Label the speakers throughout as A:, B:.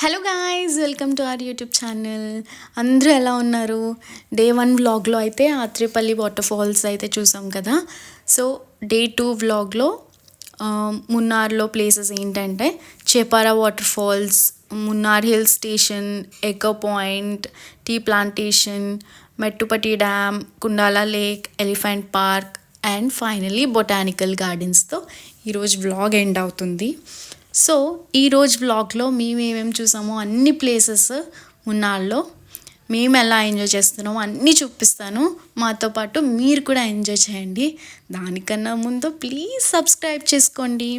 A: Hello guys welcome to our YouTube channel అందరూ ఎలా ఉన్నారు? డే వన్ వ్లాగ్లో అయితే ఆత్రేపల్లి వాటర్ ఫాల్స్ అయితే చూసాం కదా. సో డే టూ వ్లాగ్లో మున్నార్లో ప్లేసెస్ ఏంటంటే Cheeyappara water falls Munnar hill station eco point tea plantation Mattupetty dam Kundala lake elephant park and finally botanical గార్డెన్స్తో ఈరోజు వ్లాగ్ ఎండ్ అవుతుంది. సో ఈరోజు వ్లాగ్లో మేము ఏమేమి చూసామో అన్ని ప్లేసెస్ మున్నార్లో మేము ఎలా ఎంజాయ్ చేస్తున్నామో అన్నీ చూపిస్తాను. మాతో పాటు మీరు కూడా ఎంజాయ్ చేయండి. దానికన్నా ముందు ప్లీజ్ సబ్స్క్రైబ్ చేసుకోండి.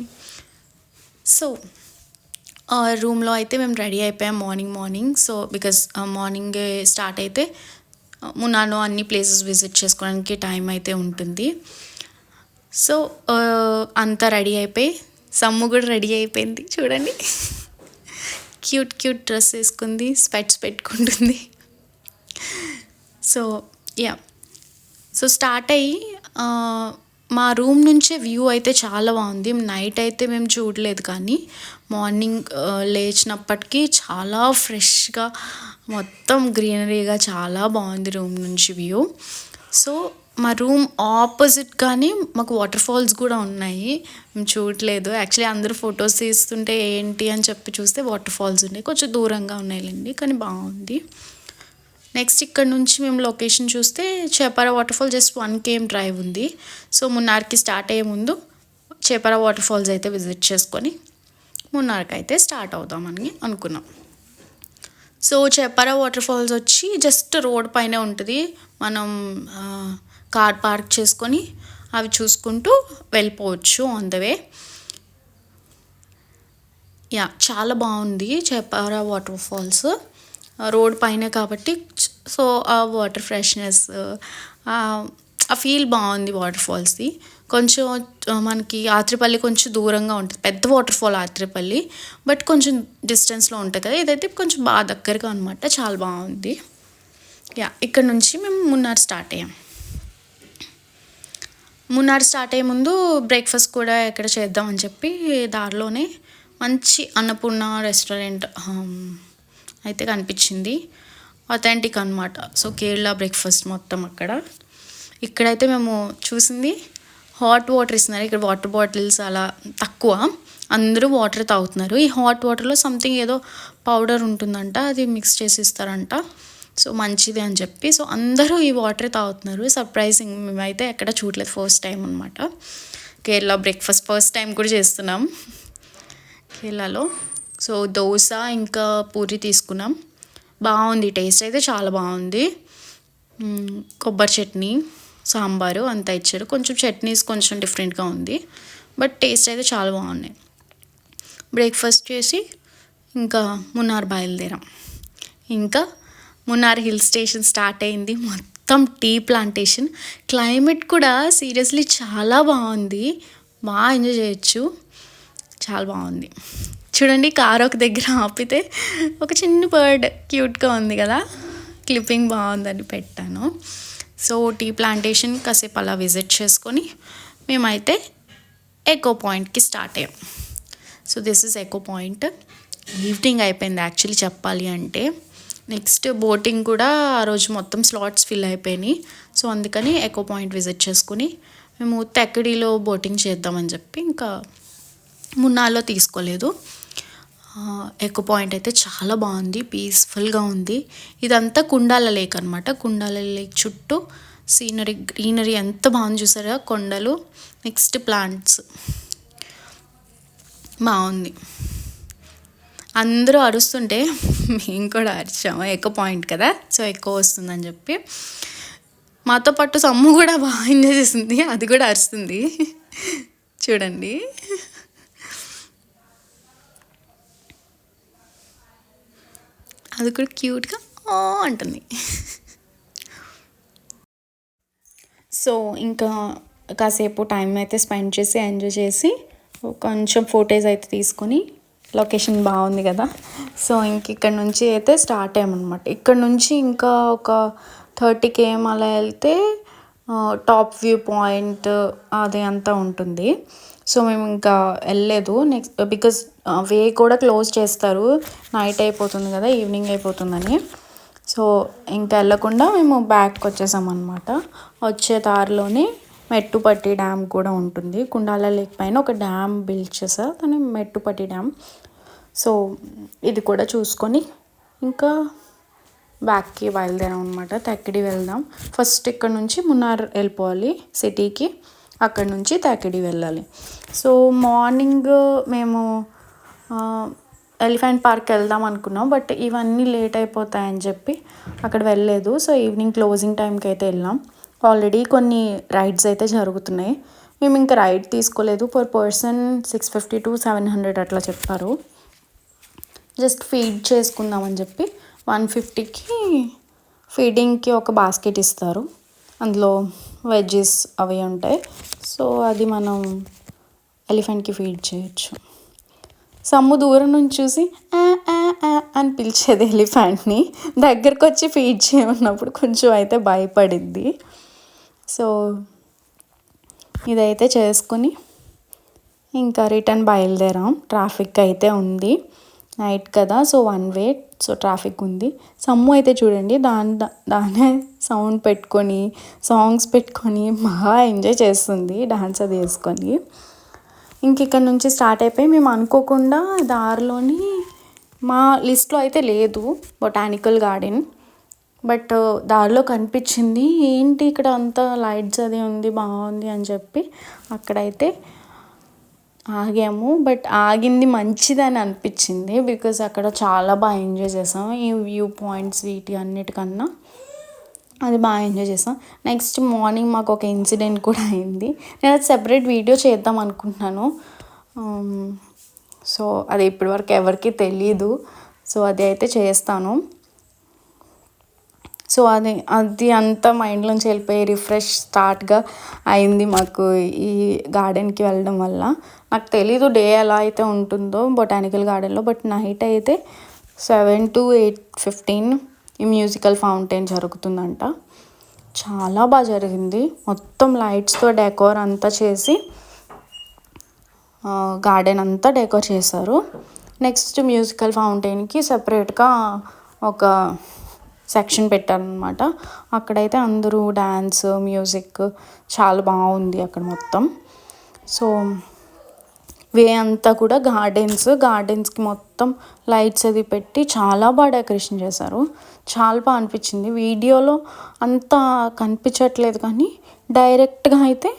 A: సో రూమ్లో అయితే మేము రెడీ అయిపోయాం morning morning so because morning start అయితే మున్నార్లో అన్ని ప్లేసెస్ విజిట్ చేసుకోవడానికి టైం అయితే ఉంటుంది. సో అంతా రెడీ అయిపోయి సమ్ము కూడా రెడీ అయిపోయింది. చూడండి. క్యూట్ క్యూట్ డ్రెస్ వేసుకుంది స్పెట్స్ పెట్టుకుంటుంది. So yeah. సో స్టార్ట్ అయ్యి మా రూమ్ నుంచే వ్యూ అయితే చాలా బాగుంది. నైట్ అయితే మేము చూడలేదు కానీ మార్నింగ్ లేచినప్పటికీ చాలా ఫ్రెష్గా మొత్తం గ్రీనరీగా చాలా బాగుంది రూమ్ నుంచి వ్యూ. సో మా రూమ్ ఆపోజిట్ కానీ మాకు వాటర్ ఫాల్స్ కూడా ఉన్నాయి. మేము చూడలేదు. యాక్చువల్లీ అందరూ ఫొటోస్ తీస్తుంటే ఏంటి అని చెప్పి చూస్తే వాటర్ ఫాల్స్ ఉన్నాయి. కొంచెం దూరంగా ఉన్నాయిలేండి కానీ బాగుంది. నెక్స్ట్ ఇక్కడ నుంచి మేము లొకేషన్ చూస్తే Cheeyappara water fall just one KM drive ఉంది. సో మున్నార్కి స్టార్ట్ అయ్యే ముందు చేపారా వాటర్ ఫాల్స్ అయితే విజిట్ చేసుకొని మున్నార్కి అయితే స్టార్ట్ అవుదామని అనుకున్నాం. సో చేపారా వాటర్ ఫాల్స్ వచ్చి జస్ట్ రోడ్ పైనే ఉంటుంది. మనం కార్ పార్క్ చేసుకొని అవి చూసుకుంటూ వెళ్ళిపోవచ్చు ఆన్ ద వే యా చాలా బాగుంది చెప్పారా వాటర్ ఫాల్స్ రోడ్ పైన కాబట్టి సో ఆ వాటర్ ఫ్రెష్నెస్ ఆ ఫీల్ బాగుంది వాటర్ ఫాల్స్ది కొంచెం మనకి ఆత్రిపల్లి కొంచెం దూరంగా ఉంటుంది. పెద్ద వాటర్ ఫాల్ బట్ కొంచెం డిస్టెన్స్లో ఉంటుంది కదా. ఇదైతే కొంచెం బాగా దగ్గరగా అనమాట చాలా బాగుంది. యా ఇక్కడ నుంచి మేము మున్నార్ స్టార్ట్ అయ్యాం. మున్నార్ స్టార్ట్ అయ్యే ముందు బ్రేక్ఫాస్ట్ కూడా ఎక్కడ చేద్దామని చెప్పి దారిలోనే మంచి అన్నపూర్ణ రెస్టారెంట్ um, అయితే కనిపించింది. అథెంటిక్ అనమాట సో కేరళ బ్రేక్ఫాస్ట్ మొత్తం అక్కడ. ఇక్కడైతే మేము చూసింది హాట్ వాటర్ ఇస్తున్నారు. ఇక్కడ వాటర్ బాటిల్స్ అలా తక్కువ. అందరూ వాటర్ తాగుతున్నారు. ఈ హాట్ వాటర్లో సంథింగ్ ఏదో పౌడర్ ఉంటుందంట అది మిక్స్ చేసి ఇస్తారంట. సో మంచిది అని చెప్పి సో అందరూ ఈ వాటర్ తాగుతున్నారు. సర్ప్రైజింగ్ మేమైతే ఎక్కడ చూడలేదు ఫస్ట్ టైం అనమాట కేరళ బ్రేక్ఫాస్ట్ ఫస్ట్ టైం కూడా చేస్తున్నాం. కేరళలో. సో దోశ ఇంకా పూరి తీసుకున్నాం. బాగుంది టేస్ట్ అయితే చాలా బాగుంది. కొబ్బరి చట్నీ సాంబారు అంతా ఇచ్చారు. కొంచెం చట్నీస్ కొంచెం డిఫరెంట్గా ఉంది. బట్ టేస్ట్ అయితే చాలా బాగున్నాయి. బ్రేక్ఫాస్ట్ చేసి ఇంకా మున్నార్ బయలుదేరాం. ఇంకా మున్నార్ హిల్ స్టేషన్ స్టార్ట్ అయింది. మొత్తం టీ ప్లాంటేషన్. క్లైమేట్ కూడా సీరియస్లీ చాలా బాగుంది. బాగా ఎంజాయ్ చేయొచ్చు. చాలా బాగుంది. చూడండి కార్ ఒక దగ్గర ఆపితే ఒక చిన్న బర్డ్ క్యూట్గా ఉంది కదా. క్లిప్పింగ్ బాగుందని పెట్టాను. సో టీ ప్లాంటేషన్ కాసేపు అలా విజిట్ చేసుకొని మేమైతే ఎకో పాయింట్కి స్టార్ట్ అయ్యాం. So this is eco point. Evening అయిపోయింది యాక్చువల్లీ చెప్పాలి అంటే. నెక్స్ట్ బోటింగ్ కూడా ఆ రోజు మొత్తం స్లాట్స్ ఫిల్ అయిపోయినాయి. సో అందుకని ఎకో పాయింట్ విజిట్ చేసుకుని మేము తెక్కడిలో బోటింగ్ చేద్దామని చెప్పి ఇంకా మున్నాల్లో తీసుకోలేదు. ఎకో పాయింట్ అయితే చాలా బాగుంది పీస్ఫుల్గా ఉంది. ఇదంతా కుండాల లేక్ అనమాట కుండాల లేక్ చుట్టూ సీనరీ గ్రీనరీ ఎంత బాగుంది చూసారా? కొండలు నెక్స్ట్ ప్లాంట్స్ బాగుంది. అందరూ అరుస్తుంటే మేము కూడా అరిచాము ఎక్కువ పాయింట్ కదా సో ఎక్కువ వస్తుందని చెప్పి. మాతో పాటు సమ్ము కూడా బాగా ఎంజాయ్ చేసింది అది కూడా అరుస్తుంది. చూడండి. అది కూడా క్యూట్గా ఓ అంటుంది. సో ఇంకా కాసేపు టైం అయితే స్పెండ్ చేసి ఎంజాయ్ చేసి కొంచెం ఫోటోస్ అయితే తీసుకొని లొకేషన్ బాగుంది కదా. సో ఇంక ఇక్కడ నుంచి అయితే స్టార్ట్ అయ్యామన్నమాట. ఇక్కడ నుంచి ఇంకా ఒక థర్టీ కేఎం అలా వెళ్తే టాప్ వ్యూ పాయింట్ అది అంతా ఉంటుంది. సో మేము ఇంకా వెళ్ళలేదు. నెక్స్ట్ బికాస్ వే కూడా క్లోజ్ చేస్తారు. నైట్ అయిపోతుంది కదా ఈవినింగ్ అయిపోతుందని. సో ఇంకా వెళ్ళకుండా మేము బ్యాక్కి వచ్చేసాం అనమాట వచ్చే దారిలోనే మెట్టుపట్టి డ్యామ్ కూడా ఉంటుంది. కుండాల లేక్ పైన ఒక డ్యామ్ బిల్డ్ చేశారు దాని మెట్టుపట్టి డ్యామ్. సో ఇది కూడా చూసుకొని ఇంకా బ్యాక్కి బయలుదేరాం అనమాట తక్కిడి వెళ్దాం. ఫస్ట్ ఇక్కడ నుంచి మున్నార్ వెళ్ళిపోవాలి సిటీకి. అక్కడ నుంచి తక్కిడి వెళ్ళాలి. సో మార్నింగ్ మేము ఎలిఫెంట్ పార్క్ వెళ్దాం అనుకున్నాం. బట్ ఇవన్నీ లేట్ అయిపోతాయని చెప్పి అక్కడ వెళ్ళలేదు. సో ఈవినింగ్ క్లోజింగ్ టైంకి అయితే వెళ్ళాం. ఆల్రెడీ కొన్ని రైడ్స్ అయితే జరుగుతున్నాయి. మేము ఇంకా రైడ్ తీసుకోలేదు. Per person six fifty to seven hundred అట్లా చెప్పారు. జస్ట్ ఫీడ్ చేసుకుందామని చెప్పి వన్ ఫిఫ్టీకి ఫీడింగ్కి ఒక బాస్కెట్ ఇస్తారు. అందులో వెజ్జెస్ అవి ఉంటాయి. సో అది మనం ఎలిఫెంట్కి ఫీడ్ చేయొచ్చు. సమ్ము దూరం నుంచి చూసి అని పిలిచేది ఎలిఫెంట్ని. దగ్గరకు వచ్చి ఫీడ్ చేయమన్నప్పుడు కొంచెం అయితే భయపడిద్ది సో ఇదైతే చేసుకుని ఇంకా రిటర్న్ బయలుదేరాం. ట్రాఫిక్ అయితే ఉంది. నైట్ కదా so one way so traffic ఉంది. సమ్ము అయితే చూడండి దాని దానే సౌండ్ పెట్టుకొని సాంగ్స్ పెట్టుకొని బాగా ఎంజాయ్ చేస్తుంది డాన్స్ అది వేసుకొని. ఇంక ఇక్కడ నుంచి స్టార్ట్ అయిపోయి మేము అనుకోకుండా దారిలోని మా లిస్ట్లో అయితే లేదు బొటానికల్ గార్డెన్. బట్ దారిలో కనిపించింది ఏంటి ఇక్కడ అంతా లైట్స్ అది ఉంది బాగుంది అని చెప్పి అక్కడైతే ఆగాము. బట్ ఆగింది మంచిదని అనిపించింది బికాజ్ అక్కడ చాలా బాగా ఎంజాయ్ చేసాం. ఈ వ్యూ పాయింట్స్ వీటి అన్నిటికన్నా అది బాగా ఎంజాయ్ చేసాం. నెక్స్ట్ మార్నింగ్ మాకు ఒక ఇన్సిడెంట్ కూడా అయింది. నేను అది సెపరేట్ వీడియో చేద్దాం అనుకుంటున్నాను. సో అది ఇప్పటివరకు ఎవరికి తెలియదు సో అది అయితే చేస్తాను. సో అది అది అంతా మైండ్లోంచి వెళ్ళిపోయి రిఫ్రెష్ స్టార్ట్గా అయింది మాకు ఈ గార్డెన్కి వెళ్ళడం వల్ల. నాకు తెలీదు డే ఎలా అయితే ఉంటుందో బొటానికల్ గార్డెన్లో బట్ నైట్ అయితే సెవెన్ టు ఎయిట్ ఫిఫ్టీన్ ఈ మ్యూజికల్ ఫౌంటైన్ జరుగుతుందంట. చాలా బాగా జరిగింది. మొత్తం లైట్స్తో డెకోర్ అంతా చేసి గార్డెన్ అంతా డెకోర్ చేశారు. నెక్స్ట్ మ్యూజికల్ ఫౌంటైన్కి సపరేట్గా ఒక సెక్షన్ పెట్టారనమాట అక్కడైతే అందరూ డ్యాన్స్ మ్యూజిక్ చాలా బాగుంది అక్కడ మొత్తం. సో వే అంతా కూడా గార్డెన్స్ గార్డెన్స్కి మొత్తం లైట్స్ అది పెట్టి చాలా బాగా డెకరేషన్ చేశారు. చాలా బాగా అనిపించింది. వీడియోలో అంత కనిపించట్లేదు కానీ డైరెక్ట్గా అయితే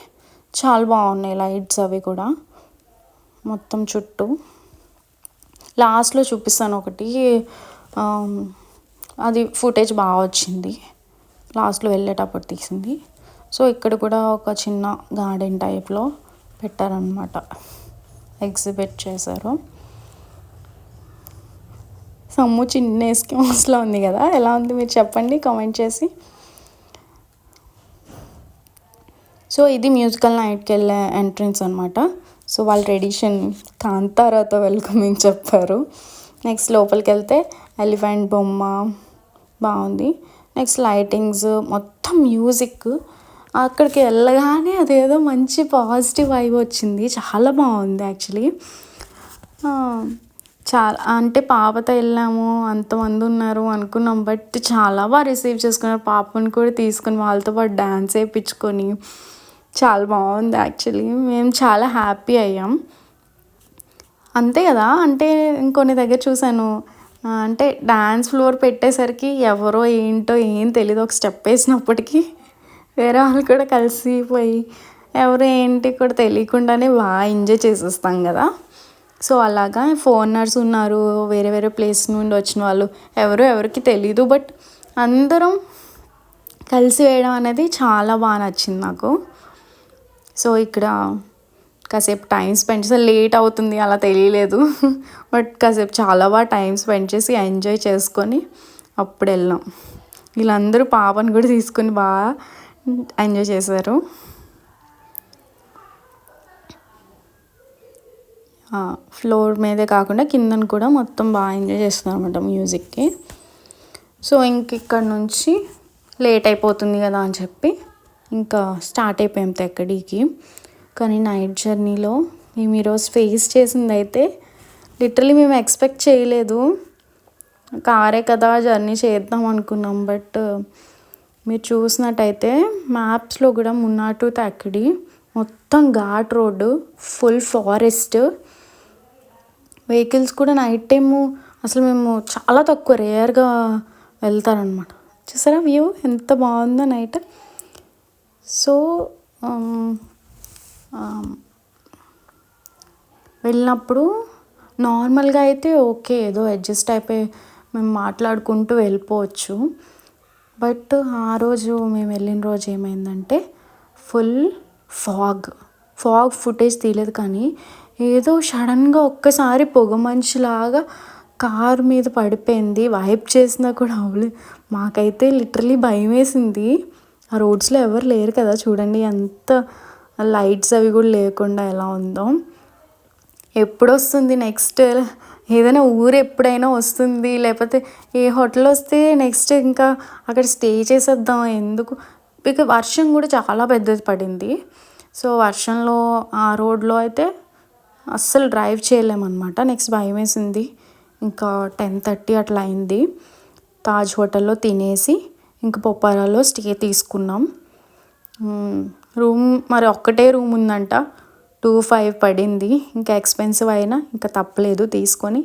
A: చాలా బాగున్నాయి లైట్స్ అవి కూడా. మొత్తం చుట్టూ. లాస్ట్లో చూపిస్తాను ఒకటి. అది ఫుటేజ్ బాగా వచ్చింది. లాస్ట్లో వెళ్ళేటప్పుడు తీసింది. సో ఇక్కడ కూడా ఒక చిన్న గార్డెన్ టైప్లో పెట్టారనమాట ఎగ్జిబిట్ చేశారు. సమ్ము చిన్న ఎస్కిమోస్లో ఉంది కదా? ఎలా ఉంది మీరు చెప్పండి? కామెంట్ చేసి. సో ఇది మ్యూజికల్ నైట్కి వెళ్ళే ఎంట్రన్స్ అనమాట సో వాళ్ళ ట్రెడిషన్ కాంతారాతో వెల్కమింగ్ చెప్పారు. నెక్స్ట్ లోపలికి వెళ్తే ఎలిఫెంట్ బొమ్మ బాగుంది. నెక్స్ట్ లైటింగ్స్ మొత్తం మ్యూజిక్ అక్కడికి వెళ్ళగానే అదేదో మంచి పాజిటివ్ వైబ్ వచ్చింది. చాలా బాగుంది యాక్చువల్లీ చాలా అంటే పాపతో వెళ్ళాము అంతమంది ఉన్నారు అనుకున్నాం బట్ చాలా బాగా రిసీవ్ చేసుకున్నారు పాపని కూడా తీసుకుని వాళ్ళతో పాటు డ్యాన్స్ వేయించుకొని చాలా బాగుంది యాక్చువల్లీ మేము చాలా హ్యాపీ అయ్యాం. అంతే కదా? అంటే ఇంకొన్ని దగ్గర చూశాను. అంటే డ్యాన్స్ ఫ్లోర్ పెట్టేసరికి ఎవరో ఏంటో ఏం తెలియదు ఒక స్టెప్ వేసినప్పటికీ వేరే వాళ్ళు కూడా కలిసిపోయి ఎవరు ఏంటి కూడా తెలియకుండానే బాగా ఎంజాయ్ చేసేస్తాం కదా. సో అలాగా ఫోనర్స్ ఉన్నారు వేరే వేరే ప్లేస్ నుండి వచ్చిన వాళ్ళు. ఎవరు ఎవరికి తెలీదు బట్ అందరం కలిసి వేయడం అనేది చాలా బాగా నచ్చింది నాకు. సో ఇక్కడ కాసేపు టైం స్పెండ్ చేసి లేట్ అవుతుంది అలా తెలియలేదు. బట్ కాసేపు చాలా బాగా టైం స్పెండ్ చేసి ఎంజాయ్ చేసుకొని అప్పుడు వెళ్ళాం. వీళ్ళందరూ పాపను కూడా తీసుకొని బాగా ఎంజాయ్ చేశారు. ఫ్లోర్ మీదే కాకుండా కిందను కూడా మొత్తం బాగా ఎంజాయ్ చేస్తున్నారు అనమాట మ్యూజిక్కి. సో ఇంక ఇక్కడ నుంచి లేట్ అయిపోతుంది కదా అని చెప్పి ఇంకా స్టార్ట్ అయిపోయాం తెక్కడికి. కానీ నైట్ జర్నీలో మేము ఈరోజు ఫేస్ చేసింది అయితే లిటరలీ మేము ఎక్స్పెక్ట్ చేయలేదు. కారే కదా జర్నీ చేద్దాం అనుకున్నాం బట్ మీరు చూసినట్టయితే మ్యాప్స్లో కూడా మున్నాటు టు తక్కడి మొత్తం ghat road full forest vehicles కూడా నైట్ టైము అసలు మేము చాలా తక్కువ రేర్గా వెళ్తారనమాట చూసారా వ్యూ ఎంత బాగుందో నైట్ సో um, వెళ్ళినప్పుడు నార్మల్గా అయితే ఓకే ఏదో అడ్జస్ట్ అయిపోయి మేము మాట్లాడుకుంటూ వెళ్ళిపోవచ్చు. బట్ ఆ రోజు మేము వెళ్ళిన రోజు ఏమైందంటే ఫుల్ ఫాగ్. ఫాగ్ ఫుటేజ్ తీయలేదు కానీ ఏదో సడన్గా ఒక్కసారి పొగ మంచులాగా కార్ మీద పడిపోయింది. వైప్ చేసినా కూడా అవ్వలేదు మాకైతే లిటరలీ భయం వేసింది. ఆ రోడ్స్లో ఎవరు లేరు కదా చూడండి ఎంత లైట్స్ అవి కూడా లేకుండా ఎలా ఉందో. ఎప్పుడు వస్తుంది నెక్స్ట్? ఏదైనా ఊరు ఎప్పుడైనా వస్తుంది? లేకపోతే ఏ హోటల్ వస్తే నెక్స్ట్ ఇంకా అక్కడ స్టే చేసేద్దాం ఎందుకు? ఇక వర్షం కూడా చాలా పెద్దది పడింది. సో వర్షంలో ఆ రోడ్లో అయితే అస్సలు డ్రైవ్ చేయలేమన్నమాట. నెక్స్ట్ భయం వేసింది ఇంకా టెన్ థర్టీ అట్లా అయింది. తాజ్ హోటల్లో తినేసి ఇంకా పొప్పారాలో స్టే తీసుకున్నాం. రూమ్ మరి ఒక్కటే రూమ్ ఉందంట. టూ ఫైవ్ పడింది. ఇంకా ఎక్స్పెన్సివ్ అయినా ఇంకా తప్పలేదు తీసుకొని.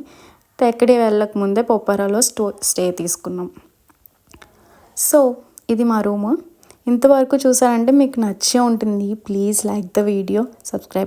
A: ఎక్కడే వెళ్ళక ముందే పొప్పరాలో స్టో స్టే తీసుకున్నాం. సో ఇది మా రూము. ఇంతవరకు చూసారంటే మీకు నచ్చే ఉంటుంది. Please like the video subscribe